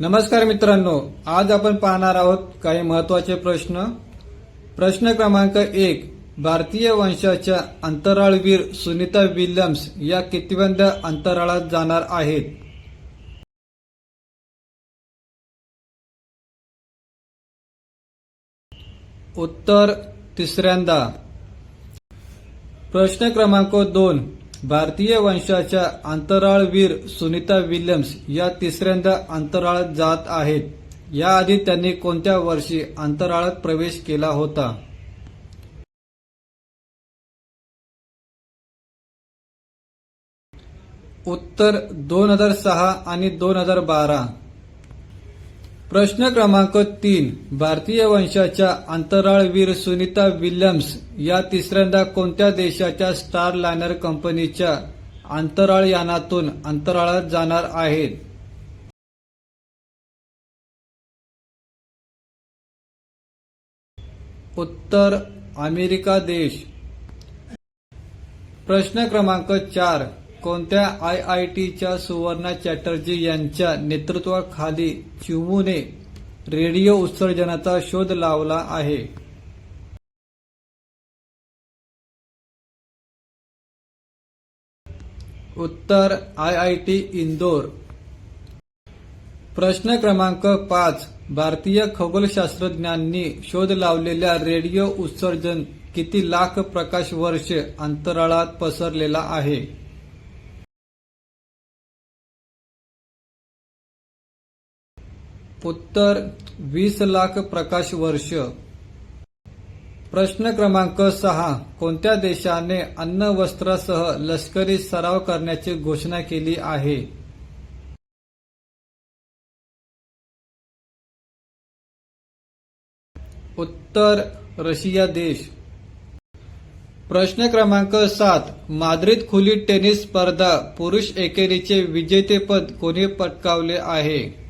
नमस्कार मित्रांनो आज आपण पाहणार आहोत काही महत्त्वाचे प्रश्न. प्रश्न क्रमांक एक भारतीय वंशाच्या अंतराळवीर सुनीता विल्यम्स या कितव्यांदा अंतराळात जाणार आहेत? उत्तर तिसऱ्यांदा. प्रश्न क्रमांक दोन भारतीय वंशाच्या अंतराळवीर सुनीता विल्यम्स या तिसऱ्यांदा अंतराळात जात आहेत. याआधी त्यांनी कोणत्या वर्षी अंतराळात प्रवेश केला होता? उत्तर दोन हजार सहा आणि दोन हजार बारा. प्रश्न क्रमांक तीन भारतीय वंशाच्या अंतराळवीर सुनीता विल्यम्स या तिसऱ्यांदा कोणत्या देशाच्या स्टार लायनर कंपनीच्या अंतराळयानातून अंतराळात जाणार आहेत? उत्तर अमेरिका देश. प्रश्न क्रमांक चार कोणत्या आय आय टीच्या सुवर्णा चॅटर्जी यांच्या नेतृत्वाखाली चिमूने रेडिओ उत्सर्जनाचा शोध लावला आहे? उत्तर आय आय टी इंदोर. प्रश्न क्रमांक पाच. भारतीय खगोलशास्त्रज्ञांनी शोध लावलेल्या रेडिओ उत्सर्जन किती लाख प्रकाश वर्ष अंतराळात पसरलेला आहे? उत्तर वीस लाख प्रकाश वर्ष. प्रश्न क्रमांक सहा. कोणत्या देशाने अन्न वस्त्रासह लष्करी सराव करण्याची घोषणा केली आहे? उत्तर रशिया देश. प्रश्न क्रमांक सात. माद्रिद खुली टेनिस स्पर्धा पुरुष एकेरीचे विजेतेपद कोणी पटकावले आहे?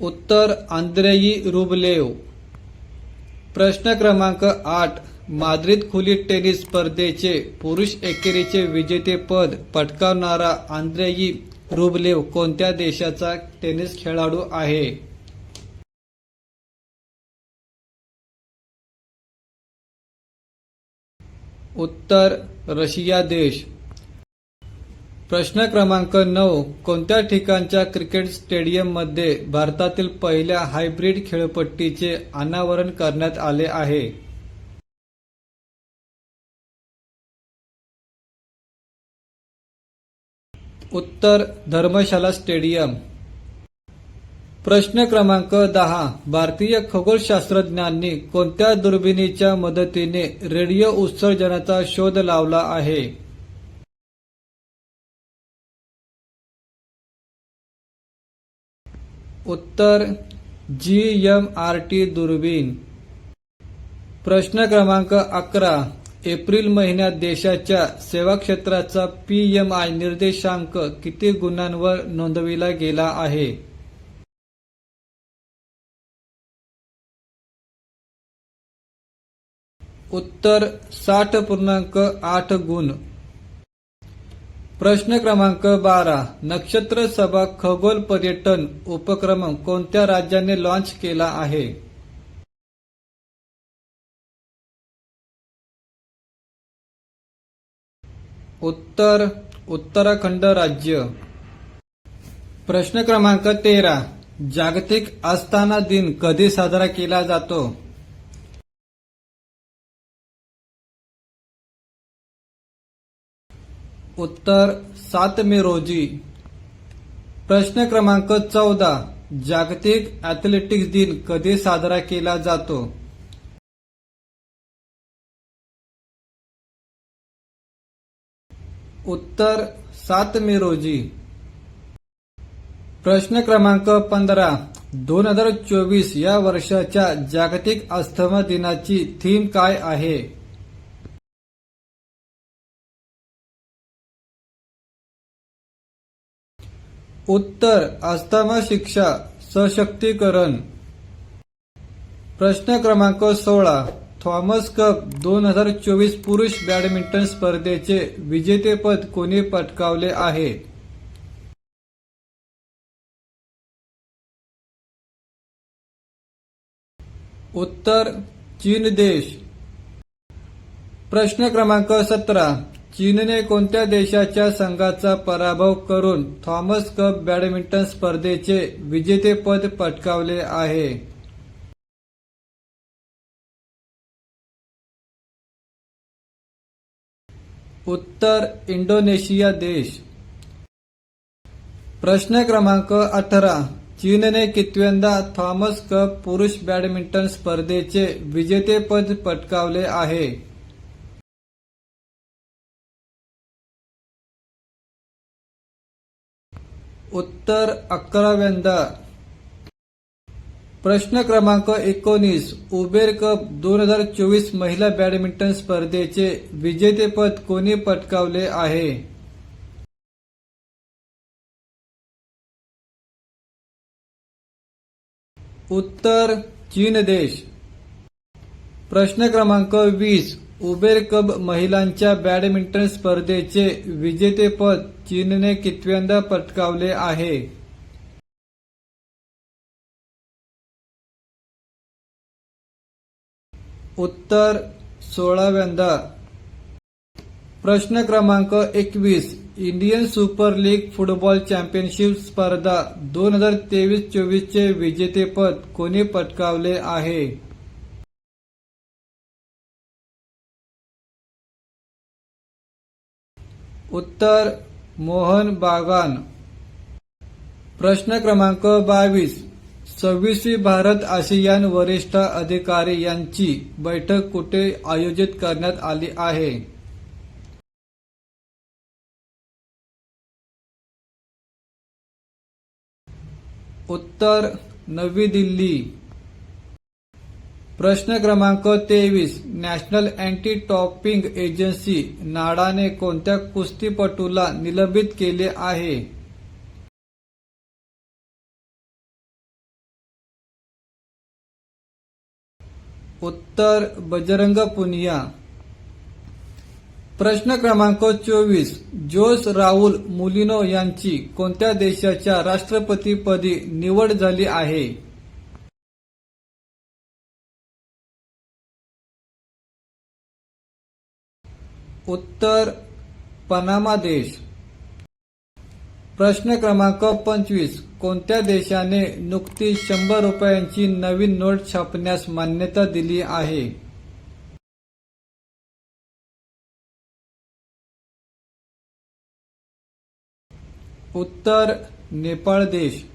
उत्तर आंद्रेई रुबलेव. प्रश्न क्रमांक आठ माद्रिद खुली टेनिस स्पर्धेचे पुरुष एकेरीचे विजेतेपद पटकावणारा आंद्रेई रुबलेव कोणत्या देशाचा टेनिस खेळाडू आहे? उत्तर रशिया देश. प्रश्न क्रमांक नऊ. कोणत्या ठिकाणच्या क्रिकेट स्टेडियममध्ये भारतातील पहिल्या हायब्रिड खेळपट्टीचे अनावरण करण्यात आले आहे? उत्तर धर्मशाला स्टेडियम. प्रश्न क्रमांक दहा. भारतीय खगोलशास्त्रज्ञांनी कोणत्या दुर्बिणीच्या मदतीने रेडिओ उत्सर्जनाचा शोध लावला आहे? उत्तर जी एम आर टी दुर्बीण. प्रश्न क्रमांक अकरा एप्रिल महिन्यात देशाच्या सेवा क्षेत्राचा पीएमआय निर्देशांक किती गुणांवर नोंदविला गेला आहे? उत्तर साठ पूर्णांक आठ गुण. प्रश्न क्रमांक बारा. नक्षत्र सभा खगोल पर्यटन उपक्रम कोणत्या राज्याने लॉन्च केला आहे? उत्तर उत्तराखंड राज्य. प्रश्न क्रमांक तेरा. जागतिक आस्थाना दिन कधी साजरा केला जातो? उत्तर सात मे रोजी. प्रश्न क्रमांक चौदा. जागतिक ॲथलेटिक्स दिन कधी साजरा केला जातो? उत्तर सात मे रोजी. प्रश्न क्रमांक पंधरा. दोन हजार चोवीस या वर्षाच्या जागतिक अस्थमा दिनाची थीम काय आहे? उत्तर अस्थमा शिक्षा सशक्तीकरण. प्रश्न क्रमांक सोळा. थॉमस कप दोन हजार चोवीस पुरुष बॅडमिंटन स्पर्धेचे विजेतेपद कोणी पटकावले आहे? उत्तर चीन देश. प्रश्न क्रमांक सतरा. चीनने कोणत्या देशाच्या संघाचा पराभव करून थॉमस कप बॅडमिंटन स्पर्धेचे विजेतेपद पटकावले आहे? उत्तर इंडोनेशिया देश. प्रश्न क्रमांक अठरा. चीनने कितव्यांदा थॉमस कप पुरुष बॅडमिंटन स्पर्धेचे विजेतेपद पटकावले आहे? उत्तर अकराव्यांदा. प्रश्न क्रमांक एकोणीस. उबेर कप दोन हजार चोवीस महिला बॅडमिंटन स्पर्धेचे विजेतेपद कोणी पटकावले आहे? उत्तर चीन देश. प्रश्न क्रमांक वीस. उबेर कप महिलांच्या बॅडमिंटन स्पर्धेचे विजेतेपद चीनने कितव्यांदा पटकावले आहे? उत्तर सोळाव्यांदा. प्रश्न क्रमांक एकवीस. Indian super league football championship स्पर्धा दोन हजार तेवीस चोवीसचे विजेतेपद कोणी पटकावले आहे? उत्तर मोहन बागान. प्रश्न क्रमांक बावीस. सव्वीसवी भारत आशियान वरिष्ठ अधिकारी यांची बैठक कुठे आयोजित करण्यात आली आहे? उत्तर नवी दिल्ली. प्रश्न क्रमांक तेवीस नॅशनल अँटी टॉपिंग एजन्सी नाडाने कोणत्या कुस्तीपटूला निलंबित केले आहे? उत्तर बजरंग पुनिया प्रश्न क्रमांक चोवीस जोस राहुल मुलिनो यांची कोणत्या देशाच्या राष्ट्रपतीपदी निवड झाली आहे? उत्तर पनामा देश. प्रश्न क्रमांक पंचवीस. कोणत्या देशाने नुकतीच शंभर रुपयांची नवीन नोट छापण्यास मान्यता दिली आहे? उत्तर नेपाळ देश.